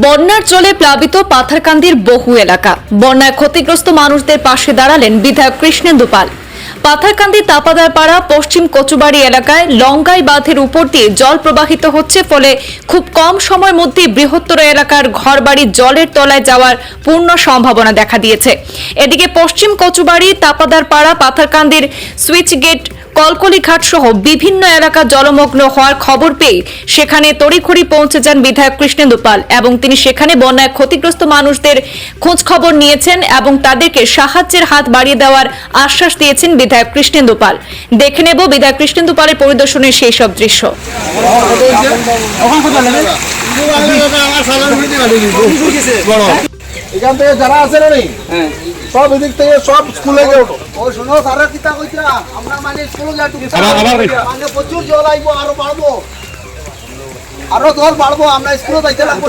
বন্যার জলে প্লাবিত পাথারকান্দির বহু এলাকা। বন্যায় ক্ষতিগ্রস্ত মানুষদের পাশে দাঁড়ালেন বিধায়ক কৃষ্ণেন্দু পাল। পাথারকান্দি তাপাদার পাড়া পশ্চিম কচুবাড়ি এলাকায় লঙ্গাই বাঁধের উপর দিয়ে জল প্রবাহিত হচ্ছে ফলে খুব কম সময়ের মধ্যে বৃহত্তর এলাকার ঘরবাড়ি জলের তলায় যাওয়ার পূর্ণ সম্ভাবনা দেখা দিয়েছে। এদিকে পশ্চিম কচুবাড়ি তাপাদার পাড়া পাথারকান্দির সুইচ গেট কলকলি ঘাট সহ বিভিন্ন এলাকা জলমগ্ন হওয়ার খবর পেয়ে সেখানে তড়িঘড়ি পৌঁছে যান বিধায়ক কৃষ্ণেন্দু পাল এবং তিনি সেখানে বন্যায় ক্ষতিগ্রস্ত মানুষদের খোঁজ খবর নিয়েছেন এবং তাদেরকে সাহায্যের হাত বাড়িয়ে দেওয়ার আশ্বাস দিয়েছেন বিধায়ক। কৃষ্ণেন্দু পাল। দেখে নেব বিধায়ক কৃষ্ণেন্দু পালের পরিদর্শনের সেই সব দৃশ্য। এখান থেকে যারা আছে না নি সব এদিক থেকে সব স্কুলে গিয়ে ওঠো। ও শোনো সারা কিতা কইতা আমরা মানে স্কুলে যাই মানে প্রচুর জল আইবো আরও বাড়বো। আরও জল বাড়বো আমরা স্কুলে যাইতে লাগবো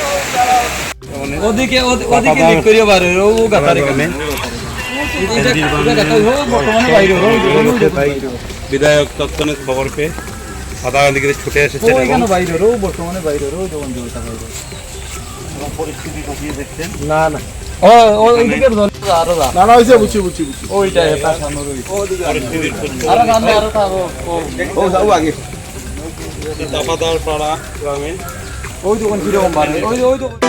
ওদিকে ওদিকে লিক করিও পারে ও গাতারে কামে বাইরে বিধায়ক তৎক্ষণাৎ খবর পেয়ে সাদা দিকে ছুটে এসেছে বাইরে রো বর্তমানে বাইরে রো যখন জলটা হয়ে পরিস্থিতি খতিয়ে দেখছেন না না ওই দোকান কীরকম বাড়ে ওই ওই দোকান